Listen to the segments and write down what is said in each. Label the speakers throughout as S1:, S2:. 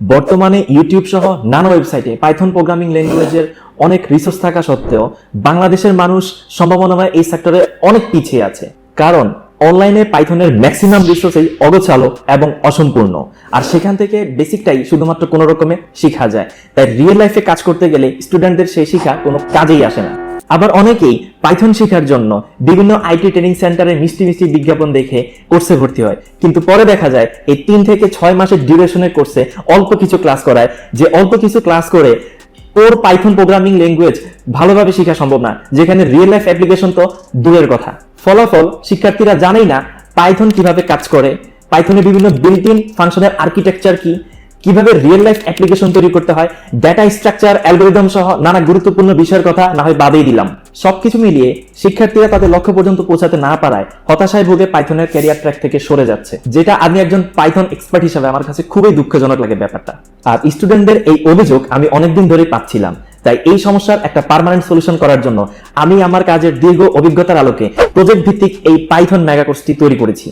S1: বর্তমানে ইউটিউব সহ নানা ওয়েবসাইটে পাইথন প্রোগ্রামিং ল্যাঙ্গুয়েজের অনেক রিসোর্স থাকা সত্ত্বেও বাংলাদেশের মানুষ সম্ভাবনাময় এই সেক্টরে অনেক পিছিয়ে আছে। কারণ অনলাইনে পাইথনের ম্যাক্সিমাম রিসোর্সই অগোছালো এবং অসম্পূর্ণ। আর সেখান থেকে বেসিকটাই শুধুমাত্র কোনো রকমে শেখা যায়। তাই রিয়েল লাইফে কাজ করতে গেলে স্টুডেন্টদের সেই শিখা কোনো কাজেই আসে না। আবার অনেকেই পাইথন শেখার জন্য বিভিন্ন আইটি ট্রেনিং সেন্টারে মিষ্টি মিষ্টি বিজ্ঞাপন দেখে কোর্সে ভর্তি হয়। কিন্তু পরে দেখা যায় এই তিন থেকে ছয় মাসের ডিউরেশনের কোর্সে অল্প কিছু ক্লাস করায়, যে অল্প কিছু ক্লাস করে কোর পাইথন প্রোগ্রামিং ল্যাঙ্গুয়েজ ভালোভাবে শেখা সম্ভব না, যেখানে রিয়েল লাইফ অ্যাপ্লিকেশন তো দূরের কথা। ফলাফল শিক্ষার্থীরা জানেই না পাইথন কীভাবে কাজ করে পাইথনের বিভিন্ন বিল্ট ইন ফাংশনের আর্কিটেকচার কি কীভাবে রিয়েল লাইফ অ্যাপ্লিকেশন তৈরি করতে হয় ডেটা স্ট্রাকচার অ্যালগোরিদম সহ নানা গুরুত্বপূর্ণ বিষয়ের কথা না হয় বাদেই দিলাম। সবকিছু মিলিয়ে শিক্ষার্থীরা তাদের লক্ষ্য পর্যন্ত পৌঁছাতে না পারায় হতাশায় ভোগে পাইথনের ক্যারিয়ার ট্র্যাক থেকে সরে যাচ্ছে, যেটা আমি একজন পাইথন এক্সপার্ট হিসেবে আমার কাছে খুবই দুঃখজনক লাগে ব্যাপারটা। আর স্টুডেন্টদের এই অভিযোগ আমি অনেকদিন ধরেই পাচ্ছিলাম, তাই এই সমস্যার একটা পার্মানেন্ট সলিউশন করার জন্য আমি আমার কাজের দীর্ঘ অভিজ্ঞতার আলোকে প্রজেক্ট ভিত্তিক এই পাইথন মেগা কোর্সটি তৈরি করেছি।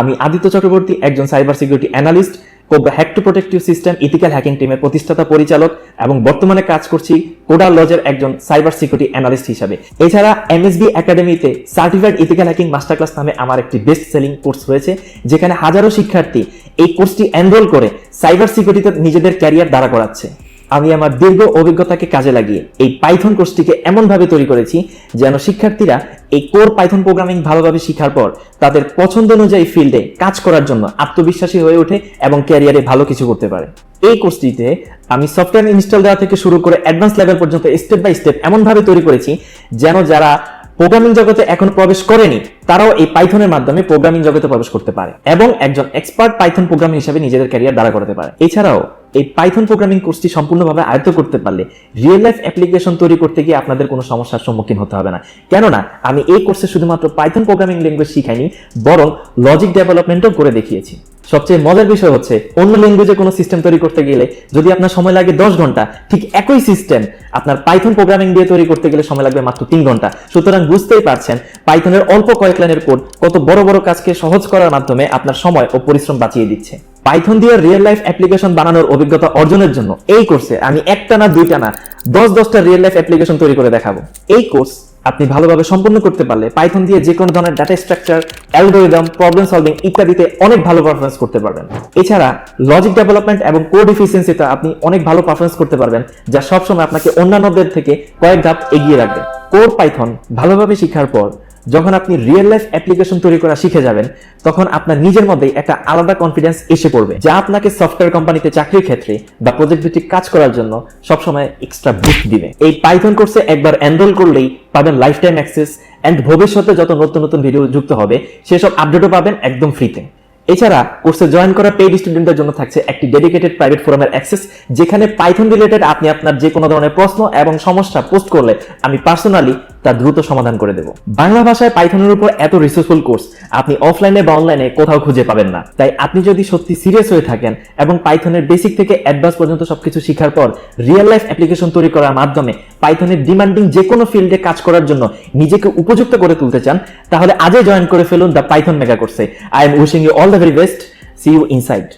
S1: আমি আদিত্য চক্রবর্তী একজন cyber security analyst cobra hack to protective system ethical hacking টিমের প্রতিষ্ঠাতা পরিচালক এবং বর্তমানে কাজ করছি কোডা লজের একজন সাইবার সিকিউরিটি অ্যানালিস্ট হিসাবে। এছাড়া এমএসবি একাডেমিতে certified ethical hacking master class নামে আমার একটি বেস্ট সেলিং কোর্স রয়েছে, যেখানে হাজারো শিক্ষার্থী এই কোর্সটি এনরোল করে সাইবার সিকিউরিটিতে নিজেদের ক্যারিয়ার দাঁড়া করাচ্ছে। আমি আমার দীর্ঘ অভিজ্ঞতাকে কাজে লাগিয়ে এই পাইথন কোর্সটিকে এমনভাবে তৈরি করেছি যেন শিক্ষার্থীরা এই কোর পাইথন প্রোগ্রামিং ভালোভাবে শেখার পর তাদের পছন্দ অনুযায়ী ফিল্ডে কাজ করার জন্য আত্মবিশ্বাসী হয়ে ওঠে এবং ক্যারিয়ারে ভালো কিছু করতে পারে। এই কোর্সটিতে আমি সফটওয়্যার ইনস্টল দেওয়া থেকে শুরু করে অ্যাডভান্স লেভেল পর্যন্ত স্টেপ বাই স্টেপ এমনভাবে তৈরি করেছি যেন যারা প্রোগ্রামিং জগতে এখন প্রবেশ করেনি, তারাও এই পাইথনের মাধ্যমে প্রোগ্রামিং জগতে প্রবেশ করতে পারে এবং একজন এক্সপার্ট পাইথন প্রোগ্রামিং হিসেবে নিজেদের ক্যারিয়ার দাঁড়া করতে পারে। এছাড়াও এই পাইথন প্রোগ্রামিং কোর্সটি সম্পূর্ণভাবে আয়ত্ত করতে পারলে রিয়েল লাইফ অ্যাপ্লিকেশন তৈরি করতে গিয়ে আপনাদের কোনো সমস্যার সম্মুখীন হতে হবে না। কেননা, আমি এই কোর্সে শুধুমাত্র পাইথন প্রোগ্রামিং ল্যাঙ্গুয়েজ শিখাইনি, বরং লজিক ডেভেলপমেন্টও করে দেখিয়েছি। সবচেয়ে মজার বিষয় হচ্ছে, অন্য ল্যাঙ্গুয়েজে কোনো সিস্টেম তৈরি করতে গেলে যদি আপনার সময় লাগে দশ ঘণ্টা, ঠিক একই সিস্টেম আপনার পাইথন প্রোগ্রামিং দিয়ে তৈরি করতে গেলে সময় লাগবে মাত্র তিন ঘণ্টা। সুতরাং বুঝতেই পারছেন পাইথনের অল্প কয়েক লাইনের কোড কত বড় বড় কাজকে সহজ করার মাধ্যমে আপনার সময় ও পরিশ্রম বাঁচিয়ে দিচ্ছে। পাইথন দিয়ে রিয়েল লাইফ অ্যাপ্লিকেশন বানানোর অভিজ্ঞতা অর্জনের জন্য এই কোর্সে আমি একটা না দুইটা না দশ দশটা রিয়েল লাইফ অ্যাপ্লিকেশন তৈরি করে দেখাবো। এই কোর্স আপনি ভালোভাবে সম্পন্ন করতে পারলে পাইথন দিয়ে যে কোনো ধরনের data structure algorithm problem solving ইত্যাদিতে অনেক ভালো পারফরমেন্স করতে পারবেন। এছাড়া লজিক ডেভেলপমেন্ট এবং কোড এফিসিয়েন্সিতে আপনি অনেক ভালো পারফরমেন্স করতে পারবেন, যা সবসময় আপনাকে অন্যান্যদের থেকে কয়েক ধাপ এগিয়ে রাখবে। কোর পাইথন ভালোভাবে শেখার পর যখন আপনি রিয়েল লাইফ অ্যাপ্লিকেশন তৈরি করা শিখে যাবেন, তখন আপনার নিজের মধ্যেই একটা আলাদা কনফিডেন্স এসে পড়বে যা আপনাকে সফটওয়্যার কোম্পানিতে চাকরির ক্ষেত্রে বা প্রজেক্ট ভিত্তিক কাজ করার জন্য সবসময় এক্সট্রা বুস্ট দিবে। এই পাইথন কোর্সে একবার এনরোল করলেই পাবেন লাইফ টাইম অ্যাক্সেস অ্যান্ড ভবিষ্যতে যত নতুন নতুন ভিডিও যুক্ত হবে, সেসব আপডেটও পাবেন একদম ফ্রিতে এছাড়া কোর্সে জয়েন করা পেইড স্টুডেন্টদের জন্য থাকছে একটি ডেডিকেটেড প্রাইভেট ফোরামের অ্যাক্সেস যেখানে পাইথন রিলেটেড আপনি আপনার যে কোনো ধরনের প্রশ্ন এবং সমস্যা পোস্ট করলে আমি পার্সোনালি তা দ্রুত সমাধান করে দেব। বাংলা ভাষায় পাইথনের উপর এত রিসোর্সফুল কোর্স আপনি অফলাইনে বা অনলাইনে কোথাও খুঁজে পাবেন না। তাই আপনি যদি সত্যি সিরিয়াস হয়ে থাকেন এবং পাইথনের বেসিক থেকে অ্যাডভান্স পর্যন্ত সবকিছু শেখার পর রিয়েল লাইফ অ্যাপ্লিকেশন তৈরি করার মাধ্যমে পাইথনের ডিমান্ডিং যে কোনো ফিল্ডে কাজ করার জন্য নিজেকে উপযুক্ত করে তুলতে চান, তাহলে আজই জয়েন করে ফেলুন দ্য পাইথন মেগা কোর্সে I am wishing you all the very best see you inside